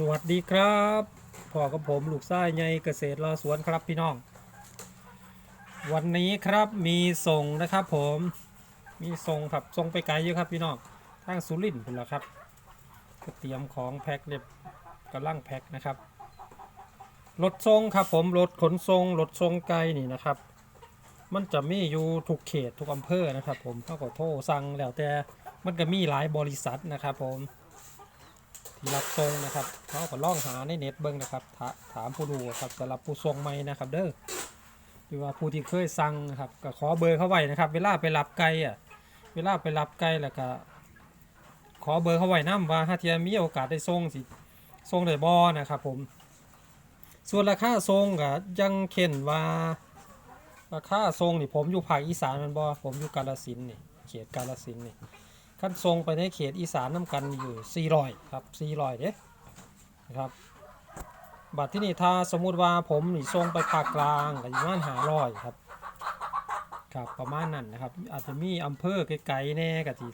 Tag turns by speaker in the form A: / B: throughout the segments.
A: สวัสดีครับพ่อกับผมลูกชายใหญ่เกษตรรอสวนครับพี่น้อง วันนี้ครับมีส่งนะครับผมมีส่งครับส่งไปไกลเยอะครับพี่น้องทางสุรินทร์พุ่นละครับก็เตรียมของแพ็คเรียบกำลังแพ็คนะครับรถส่งครับผมรถขนส่งรถส่งไกลนี่นะครับ มันจะมีอยู่ทุกเขตทุกอำเภอนะครับ ผมเขาก็โทรสั่งแล้วแต่มันก็มีหลายบริษัทนะครับผม ที่รับทรงนะครับเขาก็ล่องหาในเน็ตเบิ้งนะครับถาถามผู้ดูครับสำหรับผู้ทรงใหม่นะครับเด้อหรือว่าผู้ที่เคยสั่งนะครับก็ขอเบอร์เขาไว้นะครับ เวลาไปรับไก่อะเวลาไปรับไก่แล้วก็ขอเบอร์เขาไว้นํว่าถ้าเทียมีโอกาสได้ส่งสิส่งได้บ่นะครับผมส่วนราคาทรงก็ยังเข็นว่าราคาทรงนี่ผมอยู่ภาคอีสานมันบ่ผมอยู่กาฬสินนี่เขตกาฬสินนี่ ขั้นทรงไปในเขตอีสานน้ำกันอยู่ 400 ครับ 400เด้นะครับบัตรที่นี่ถ้าสมมุติว่าผมนี่ทรงไปภาคกลางก็อยู่ประมาณ500ครับครับประมาณนั้นนะครับ อาจจะมีอำเภอไกลๆแน่ก็ที่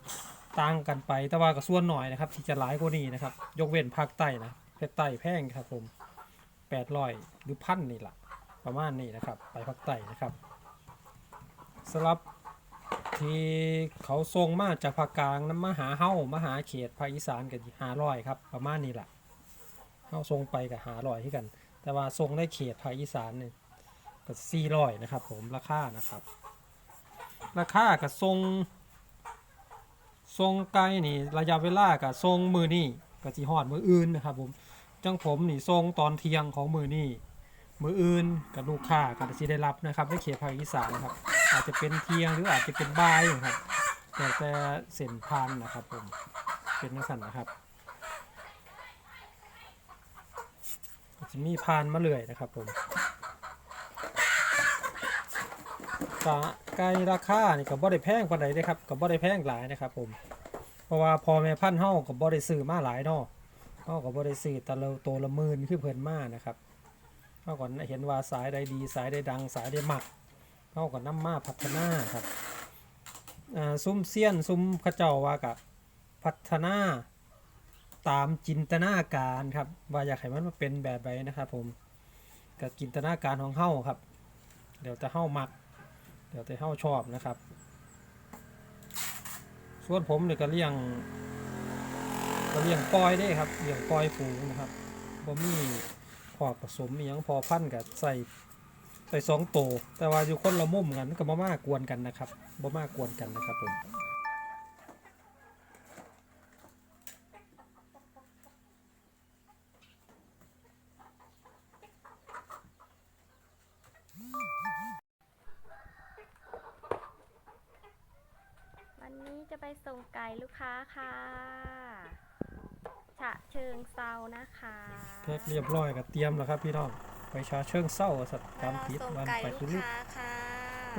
A: ต่างกันไปแต่ว่าก็ส่วนหน่อยนะครับ ที่จะหลายกว่านี้นะครับ ยกเว้นภาคใต้นะภาคใต้แพงครับผม800หรือพันนี่แหละประมาณนี้นะครับ ไปภาคใต้นะครับสำหรับ ที่เขาส่งมาจากภาคกลางน้ำมาหาเฮ้ามหาเขตภาคอีสานกันหาร้อยครับ ประมาณนี้แหละเฮ้าส่งไปกับหาร้อยที่กัน แต่ว่าส่งในเขตภาคอีสานเนี่ยก็สี่ร้อยนะครับ ผมราคานะครับ ราคากับทรงทรงไกลนี่ระยะเวลากับทรงมือนี่กับจีฮอดมืออื่นนะครับผมจังผมนี่ทรงตอนเที่ยงของมือนี่มืออื่นกับลูกค้าก็จะได้รับนะครับในเขตภาคอีสานนะครับ อาจจะเป็นเทียงหรืออาจจะเป็นบายนะครับแต่แต่เส้นพันนะครับผมเป็นนักสันนะครับจะมีพานมาเลยนะครับผมกะไก่ราคานี่ก็บ่ได้แพงปานใดเด้ครับก็บ่ได้แพงหลายนะครับผมเพราะว่าพอแม่พันธุ์เฮาก็บ่ได้ซื้อมาหลายเนาะเฮาก็บ่ได้ซื้อแต่ละตัวละหมื่นคือเพิ่นมานะครับเฮาก็เห็นว่าสายใดดีสายใดดังสายใดมัก เขาก็นำมาพัฒนาครับอ่าซุ้มเซียนซุ้มขเจ้าว่ากับพัฒนาตามจินตนาการครับ ว่าอยากให้มันมาเป็นแบบใดนะครับผมกับจินตนาการของเฮาครับ เดี๋ยวจะเฮามัก เดี๋ยวจะเฮาชอบนะครับ ส่วนผมเนี่ยก็เลี้ยงก็เลี้ยงปล่อยได้ครับเลี้ยงปล่อยฝูงนะครับบ่มีขอกผสมมียังพอพันกับใส่ ใส่สองโตวแต่ว่าอยู่คนละมุมกันก็บ่มากวนกันนะครับบ่มากวนกันนะครับผม
B: วันนี้จะไปส่งไก่ลูกค้าค่ะฉะเชิงเซานะคะ
A: แพ็คเรียบร้อยก็เตรียมแล้วครับพี่น้อง ไปชาเชิงเศร้าสัตว์ตามติด
B: ส่ง
A: วัน
B: ไก่
A: ไป
B: ลู
A: คุ
B: ก
A: ริ
B: ค้าค่ะ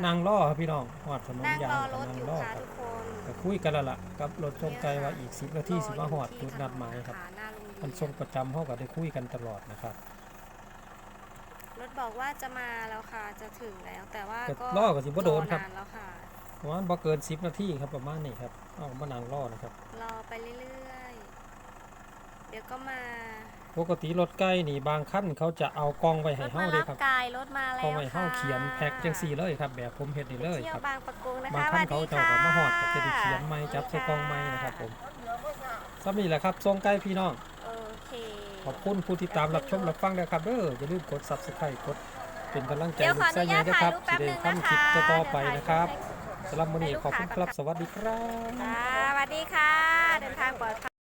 A: นางล่อครับพี่น้องหอดถนน
B: นั่ง
A: ยารง
B: อ
A: กับ
B: รถ
A: นาง
B: อยู่
A: ล่อ
B: ค่ะ
A: ครับ
B: ทุกคน
A: ก็คุยกันแล้วล่ะกับรถส่งไก่ว่าอีก10นาทีสิมาหอดจุดนัดหมายครับ
B: หน้าโรงเรีย
A: มันส่งประจำเฮาก็ได้คุยกันตลอดนะครับ
B: รถบอกว่าจะมาแล้วค่ะจะถึงแล้ว แต่ว่า
A: ก็
B: ก็
A: ล่อก็สิบ่โดนครับ
B: อแล้วค่ะ
A: ประมาณบ่เกิน10นาทีครับประมาณนี้ครับเอามานางล่อนะครับ
B: รอไปเรื่อยๆเดี๋ยว ก็มา
A: ปกติรถไก่นี่บางคันเขาจะเอากล้องไว้
B: ร
A: ให้
B: ถ
A: เฮา
B: มา
A: เด้
B: รับ
A: ครับ
B: ไก่รถมาแล้ว
A: เขาไว้เฮา
B: ค่ะ
A: เขียนแพ็คจังซี่เลยครับ แบบผมเฮ็ดนี่เลย
B: เที่ย
A: ควรับ
B: บางประกงนะ
A: บาง
B: คะ
A: คันเขา
B: สวัส
A: เจ้า
B: ดี
A: ก็
B: ค่ะ
A: มาฮอดก็จะได้เขียนไม้จับใส่กล่องไม้นะครับผมสำนี้แหละครับส่งใกล้พี่น้อง
B: โอเค
A: ขอบคุณผู้ที่ตามรับชมรับฟังนะครับเด้ออย่าลืมกด Subscribe กดเป็นกำลังใจ
B: เดี๋ยว
A: ลู
B: ขอกอ
A: ไส้
B: นุ
A: ใหญ่
B: ญาต
A: ด้วย
B: ถ่า
A: ค
B: ย
A: รับ
B: รูปแป๊
A: สิ
B: บ
A: ได้
B: นึงนะ
A: ทำค
B: คะ
A: ลิปต่อๆไป
B: เดี๋ยว
A: นะครับ
B: ถ่ายรูปให้
A: สำหรับมื้อนี้ขอบคุณครับสวัสดีครับ
B: ค่ะสวัสดีค่ะ เดินทางปลอดภัย